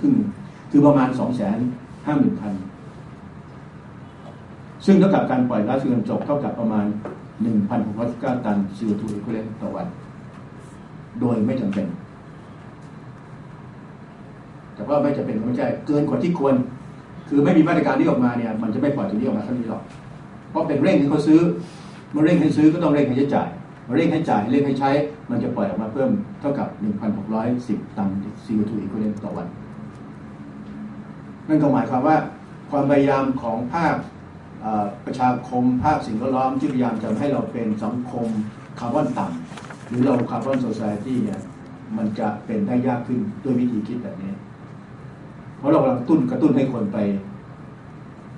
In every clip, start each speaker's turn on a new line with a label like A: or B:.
A: ครึ่งหนึ่งคือประมาณสองแสนห้าหมื่นคัน ซึ่งเท่ากับการปล่อยก๊าซเรือนจกเท่ากับประมาณ 1,619 ตัน CO2 equivalent ต่อวัน โดยไม่จำเป็น แต่ว่าไม่จำเป็นก็ไม่ใช่เกินกว่าที่ควร คือไม่มีมาตรการที่ออกมาเนี่ย มันจะไม่ปล่อยตัวนี้ออกมาเท่านี้หรอก เพราะเป็นเร่งให้เขาซื้อ เมื่อเร่งให้ซื้อก็ต้องเร่งให้จ่ายเมื่อเร่งให้จ่ายเร่งให้ใช้ มันจะปล่อยออกมาเพิ่มเท่ากับ 1,610 ตัน CO2 equivalent ต่อวัน นั่นก็หมายความว่าความพยายามของภาคประชาคมภาคสิ่งแวดล้อมที่พยายามจะให้เราเป็นสังคมคาร์บอนต่ำหรือเราคาร์บอนโซซ i ตี้เนี่ยมันจะเป็นได้ยากขึ้นด้วยวิธีคิดแบบนี้ เพราะเรากำลังตุ้นกระตุ้นให้คนไป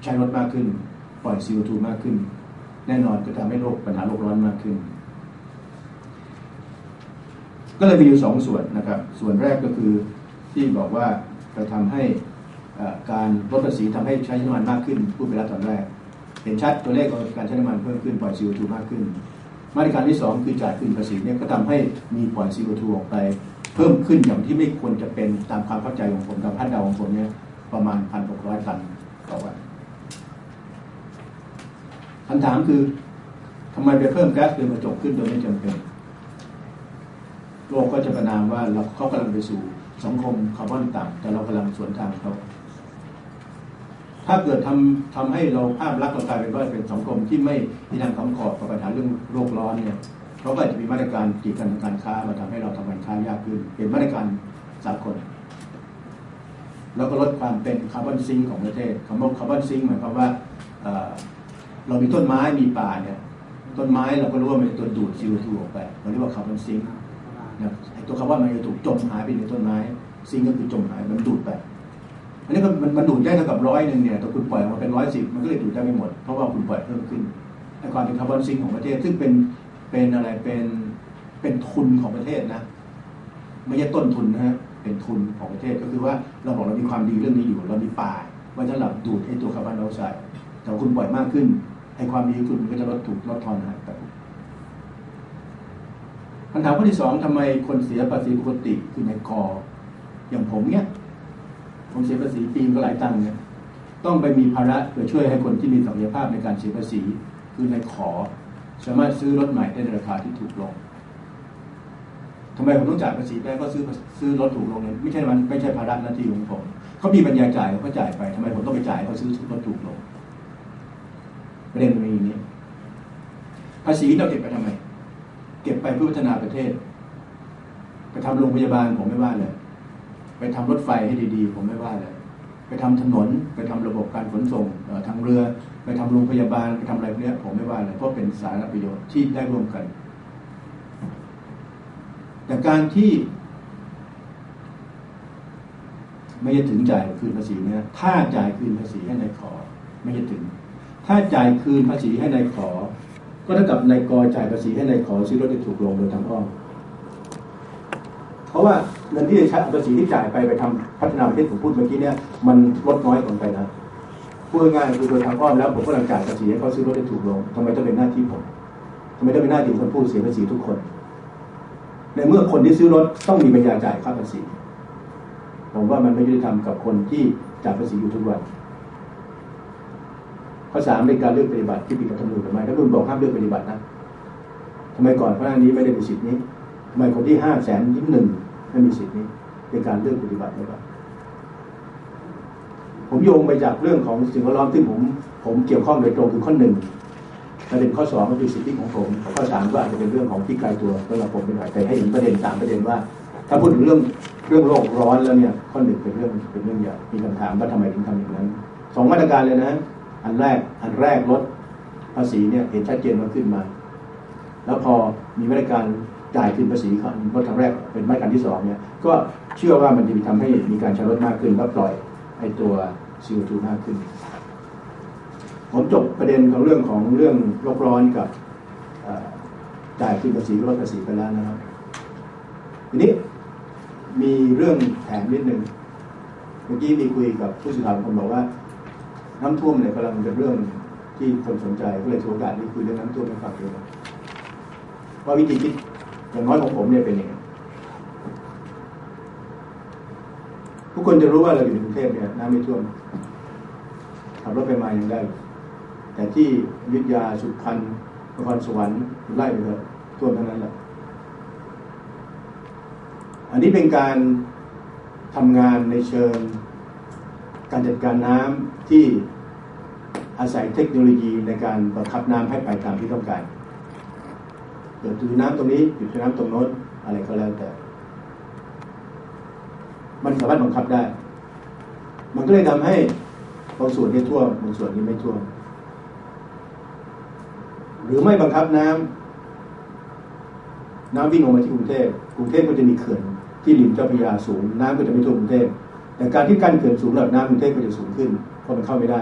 A: ใช้รถมากขึ้น ปล่อย CO2 มากขึ้น แน่นอนก็ทำให้โลกปัญหาโลกร้อนมากขึ้น ก็เลยมีอยู่สองส่วนนะครับ ส่วนแรกก็คือที่บอกว่าจะทำให้ การลดภาษีทำให้ใช้น้ำมันมากขึ้นพูดไปแล้วตอนแรก เห็นชัดตัวเลขของการใช้น้ำมันเพิ่มขึ้นปล่อย CO2 มากขึ้น มาตรการที่สองคือจ่ายคืนภาษีเนี่ยก็ทำให้มีปล่อย CO2 ออกไป เพิ่มขึ้นอย่างที่ไม่ควรจะเป็นตามความเข้าใจของผมตามคาดเดาของผมเนี่ยประมาณ 1,600 ตันต่อวันคำถามคือทำไมไปเพิ่มแก๊สเรือนกระจกขึ้นโดยไม่จำเป็น โลกก็จะประนามว่าเราเขากำลังไปสู่สังคมคาร์บอนต่ำแต่เรากำลังสวนทางเขา ถ้าเกิดทำทำให้เราภาพลักษณ์เรากลายเป็นว่าเป็นสังคมที่ไม่มีทางคำขอบกับปัญหาเรื่องโลกร้อนเนี่ยเขาก็อาจจะมีมาตรการกีดกันทางการค้ามาทำให้เราทำการค้ายากขึ้น เป็นมาตรการสากลแล้วก็ลดความเป็นคาร์บอนซิงของประเทศคำว่าคาร์บอนซิงหมายความว่าเออเรามีต้นไม้มีป่าเนี่ยต้นไม้เราก็รู้ว่ามันเป็นตัวดูด CO2 ออกไปเราเรียกว่าคาร์บอนซิงนะไอตัวคำว่ามันจะถูกจมหายไปในต้นไม้ซิงก็คือจมหายมันดูดไป อันนี้ก็มันมันดูดได้เท่ากับร้อยหนึ่งเนี่ยแต่คุณปล่อยออกมาเป็นร้อยสิบมันก็เลยดูดได้ไม่หมด เพราะว่าคุณปล่อยเพิ่มขึ้นไอ้ความเป็นคาร์บอนซิงของประเทศ ซึ่งเป็นเป็นอะไรเป็นเป็นทุนของประเทศนะ ไม่ใช่ต้นทุนนะฮะเป็นทุนของประเทศก็คือว่าเราบอกเรามีความดีเรื่องนี้อยู่เรามีป่าไว้สำหรับดูดไอ้ตัวคาร์บอนไดออกไซด์แต่คุณปล่อยมากขึ้นไอ้ความดีของคุณมันก็จะลดถูกลดทอนหายไปคำถามข้อที่สองทำไมคนเสียภาษีปกติคือในกออย่างผมเนี่ย ผมเสียภาษีปีก็หลายตังค์เนี่ยต้องไปมีภาระเพื่อช่วยให้คนที่มีศักยภาพในการเสียภาษี คือในขอ สามารถซื้อรถใหม่ได้ในราคาที่ถูกลงทำไมผมต้องจ่ายภาษีแพงก็ซื้อซื้อรถถูกลงเนี่ยไม่ใช่มันไม่ใช่ภาระหน้าที่ของผมเขามีปัญญาจ่ายเขาจ่ายไปทำไมผมต้องไปจ่ายเขาซื้อรถถูกลงประเด็นมันมีอย่างนี้ภาษีเราเก็บไปทำไม เก็บไปเพื่อพัฒนาประเทศ ไปทำโรงพยาบาลผมไม่ว่าเลย ไปทำรถไฟให้ดีๆ ผมไม่ว่าเลยไปทำถนนไปทำระบบการขนส่งทางเรือ ไปทำโรงพยาบาลไปทำอะไรพวกเนี้ยผมไม่ว่าเลยเพราะเป็นสารณประโยชน์ที่ได้ร่วมกัน แต่การที่ ไม่จะถึงจ่ายคืนภาษีเนี่ยถ้าจ่ายคืนภาษีให้ในายขอ ไม่จะถึง ถ้าจ่ายคืนภาษีให้ในายขอ ก็เท่ากับนายกอจ่ายภาษีให้นายขอซื้อรถที่ถูกลงโดยทางอ้อม ราะว่าเงินที่จะใช้ภาษีที่จ่ายไปไปทำพัฒนาประเทศผมพูดเมื่อกี้เนี่ยมันลดน้อยลงไปนะพูดง่ายคือโดยทางอ้อมแล้วผมก็ลังจ่ายภาษีให้เขาซื้อรถที่ถูกลงทำไมต้องเป็นหน้าที่ผมทำไมต้องเป็นหน้าที่คนผู้เสียภาษีทุกคน ในเมื่อคนที่ซื้อรถต้องมีปัญญาจ่ายค่าภาษีผมว่ามันไม่ยุติธรรมกับคนที่จ่ายภาษีอยู่ทุกวันข้อสามเป็นการเลือกปฏิบัติที่ผิดรัฐธรรมนูญทำไมรัฐธรรมนูญบอกห้ามเลือกปฏิบัตินะทำไมก่อนพระน้านี้ไม่ได้มีสิทธินี้ทำไมคนที่ห้าแสนที่หนึ่ง ไม่มีสิทธิ์นี้เป็นการเลือกปฏิบัติหรือเปล่าผมโยงไปจากเรื่องของสิ่งแวดล้อมที่ผม ผมเกี่ยวข้องโดยตรงคือข้อหนึ่งประเด็นข้อสองก็คือสิทธิของผมข้อสามก็อาจจะเป็นเรื่องของที่ไกลตัวสำหรับผมเป็นหน่อยแต่ให้เห็นประเด็นสามประเด็นว่า ถ้าพูดถึงเรื่องเรื่องโลกร้อนแล้วเนี่ย ข้อหนึ่งเป็นเรื่องเป็นเรื่องใหญ่มีคำถามว่าทำไมถึงทำอย่างนั้นสองมาตรการเลยนะอันแรกอันแรกลดภาษีเนี่ยเห็นชัดเจนว่าขึ้นมา แล้วพอมีมาตรการ จ่ายคืนภาษีเขาลดครั้งแรกเป็นมาตรการที่สองเนี่ยก็เชื่อว่ามันจะทำให้มีการใช้รถมากขึ้นแล้วปล่อยไอ้ตัว CO2 มากขึ้น ผมจบประเด็นของเรื่องของเรื่องโลกร้อนกับจ่ายคืนภาษีลดภาษีไปแล้วนะครับ ทีนี้มีเรื่องแถมนิดนึงเมื่อกี้มีคุยกับผู้สื่อข่าวคนบอกว่า น้ำท่วมเนี่ยกำลังเป็นเรื่องที่คนสนใจก็เลยถือโอกาสนี้คุยเรื่องน้ำท่วมให้ฟังด้วยว่าวิธีคิด อย่างน้อยของผมเนี่ยเป็นยังไงพทุกคนจะรู้ว่าเราอยู่ในกรุงเทพเนี่ยน้ำไม่ท่วมขับรถไปมายังได้ แต่ที่อยุทยาสุพรรณนครสวรรค์ไล่ไปเถอะท่วมทั้งนั้นแหละอันนี้เป็นการทำงานในเชิงการจัดการน้ำที่อาศัยเทคโนโลยีในการบังคับน้ำให้ไปตามที่ต้องการ เกิดจุดน้ำตรงนี้หยุดน้ำตรงโน้นอะไรก็แล้วแต่ มันสามารถบังคับได้ มันก็เลยทำให้บางส่วนนี้ท่วมบางส่วนนี้ไม่ท่วมหรือไม่บังคับน้ำน้ำวิ่งออกมาที่กรุงเทพกรุงเทพก็จะมีเขื่อนที่ริมเจ้าพระยาสูง น้ำก็จะไม่ท่วมกรุงเทพแต่การที่กั้นเขื่อนสูงระดับน้ำกรุงเทพก็จะสูงขึ้นเพราะมันเข้าไม่ได้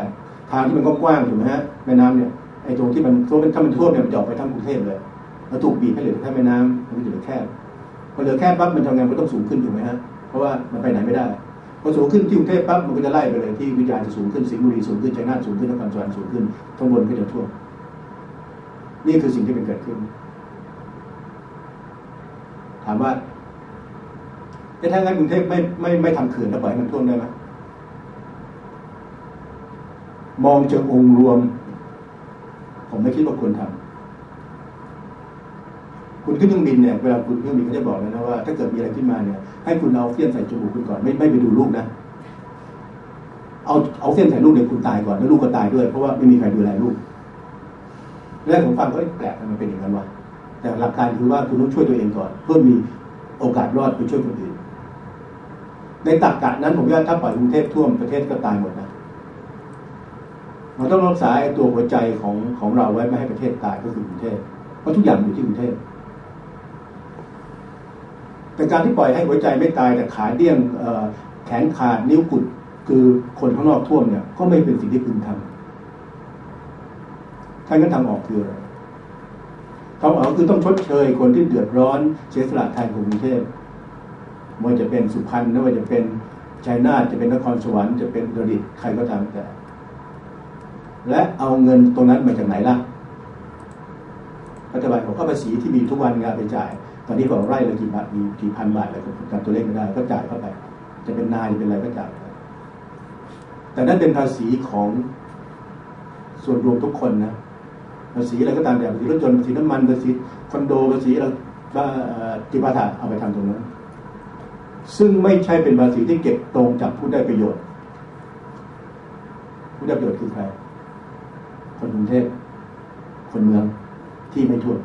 A: ทางที่มันกว้างๆถูกไหมฮะแม่น้ำเนี่ยไอ้ตรงที่มันท่วมถ้ามันท่วมเนี่ยมันจะออกไปทั้งกรุงเทพเลย แล้วถูกบีบให้เหลือแค่แม่น้ำมันก็จะเหลือแค่พอเหลือแค่ปั๊บมันทำงานก็ต้องสูงขึ้นถูกไหมฮะเพราะว่ามันไปไหนไม่ได้พอสูงขึ้นที่กรุงเทพปั๊บมันก็จะไล่ไปเลยที่วิทยาจะสูงขึ้นสิงห์บุรีสูงขึ้นชัยนาทสูงขึ้นนครสวรรค์สูงขึ้นทั้งบนก็จะท่วมนี่คือสิ่งที่มันเกิดขึ้น ถามว่าถ้างั้นกรุงเทพไม่ไม่ไม่ทำเขื่อนแล้วปล่อยให้มันท่วมได้ไหมมองเชิงองค์รวม ผมไม่คิดว่าควรทำ คุณขึ้นเครื่องบินเนี่ยเวลาคุณขึ้นเครื่องบินเขาจะบอกเลยนะว่าถ้าเกิดมีอะไรขึ้นมาเนี่ยให้คุณเอาเสี้ยนใส่จมูกคุณก่อนไม่ไม่ไปดูลูกนะเอาเอาเส้นใส่ลูกเดี๋ยวคุณตายก่อนแล้วลูกก็ตายด้วย เพราะว่าไม่มีใครดูแลลูกแรกผมฟังก็แปลกมันเป็นอย่างนั้นวะแต่หลักการคือว่าคุณต้องช่วยตัวเองก่อน เพื่อมีโอกาสรอดไปช่วยคนอื่นในตักกะนั้นผมว่าถ้าปล่อยกรุงเทพท่วมประเทศก็ตายหมดนะมันต้องรักษาตัวหัวใจของของเราไว้ไม่ให้ประเทศตายก็คือกรุงเทพเพราะทุกอย่างอยู่ที่กรุงเทพ แต่การที่ปล่อยให้หัวใจไม่ตายแต่ขาเดี้ยงแขนขาดนิ้วกุดคือคนข้างนอกท่วมเนี่ย ก็ไม่เป็นสิ่งที่พึงทำท่านก็ทำออกคืออะไรทำออกคือต้องชดเชยคนที่เดือดร้อนเสียสละแทนกรุงเทพไม่ว่าจะเป็นสุพรรณไม่ว่าจะเป็นชัยนาทจะเป็นนครสวรรค์จะเป็นดริตใครก็ตามแต่ และเอาเงินตรงนั้นมาจากไหนล่ะรัฐบาลของข้าภาษีที่มีทุกวันงานไปจ่าย ตอนนี้บอกไร่ละกี่บาทมีกี่พันบาทอะไรก็จำตัวเลขไม่ได้ก็จ่ายเข้าไป จะเป็นนายเป็นอะไรก็จ่ายแต่นั่นเป็นภาษีของส่วนรวมทุกคนนะภาษีอะไรก็ตามแต่ภาษีรถยนต์ภาษีน้ำมันภาษีคอนโดภาษีอะไรจิปาถะเอาไปทำตรงนั้น ซึ่งไม่ใช่เป็นภาษีที่เก็บตรงจากผู้ได้ประโยชน์ ผู้ได้ประโยชน์คือใครคนกรุงเทพคนเมืองที่ไม่ท่ว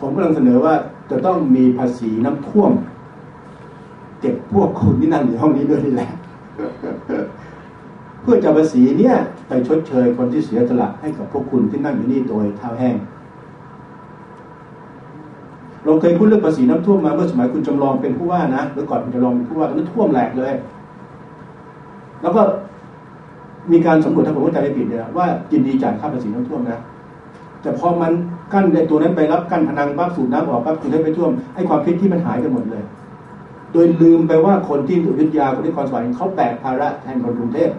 A: ผมกำลังเสนอว่าจะต้องมีภาษีน้ำท่วมเก็บพวกคุณที่นั่งอยู่ห้องนี้ด้วยนี่แหละ เพื่อจะภาษีเนี่ยไปชดเชยคนที่เสียสละให้กับพวกคุณที่นั่งอยู่นี่โดยเท้าแห้ง เราเคยพูดเรื่องภาษีน้ำท่วมมาเมื่อสมัยคุณจำลองเป็นผู้ว่านะหรือก่อนคุณจำลองเป็นผู้ว่าตอนนั้นท่วมแหลกเลย แล้วก็มีการสำรวจทางผมเข้าใจไม่ผิดเนี่ยว่ายินดีจ่ายค่าภาษีน้ำท่วมนะ แต่พอมันกั้นในตัวนั้นไปรับกั้นพนังปั๊บสูบน้ำออกปั๊บคุณได้ไปท่วมไอ้ความพิษที่มันหายไปหมดเลย โดยลืมไปว่าคนที่อุทยาคนที่คอนสวรรค์เขาแบกภาระแทนคนกรุงเทพ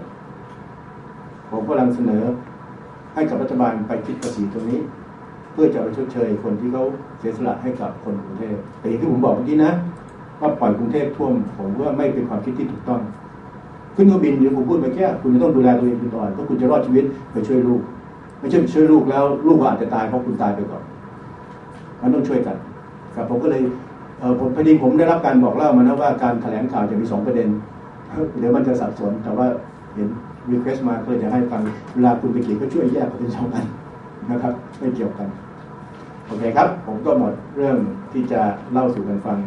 A: ผมกำลังเสนอให้กับรัฐบาลไปคิดภาษีตรงนี้ เพื่อจะไปชดเชยคนที่เขาเสียสละให้กับคนกรุงเทพแต่อย่างที่ผมบอกเมื่อกี้นะว่าปล่อยกรุงเทพท่วมผมว่าไม่เป็นความคิดที่ถูกต้อง ขึ้นเครื่องบินเดี๋ยวผมพูดไปแค่คุณจะต้องดูแลตัวเองก่อนเพราะคุณจะรอดชีวิตไปช่วยลูก ไม่ใช่ไปช่วยลูกแล้ว ลูกก็อาจจะตายเพราะคุณตายไปก่อนมันต้องช่วยกันครับผมก็เลยผมพอดีผมได้รับการบอกเล่ามานะว่าการแถลงข่าวจะมีสองประเด็นเดี๋ยวมันจะสับสนแต่ว่าเห็นรีเควสมาเพื่อจะให้ฟังเวลาคุณไปเขียนก็ช่วยแยกเป็นสองอันนะครับ ไม่เกี่ยวกัน โอเคครับ ผมก็หมดเรื่องที่จะเล่าสู่กันฟัง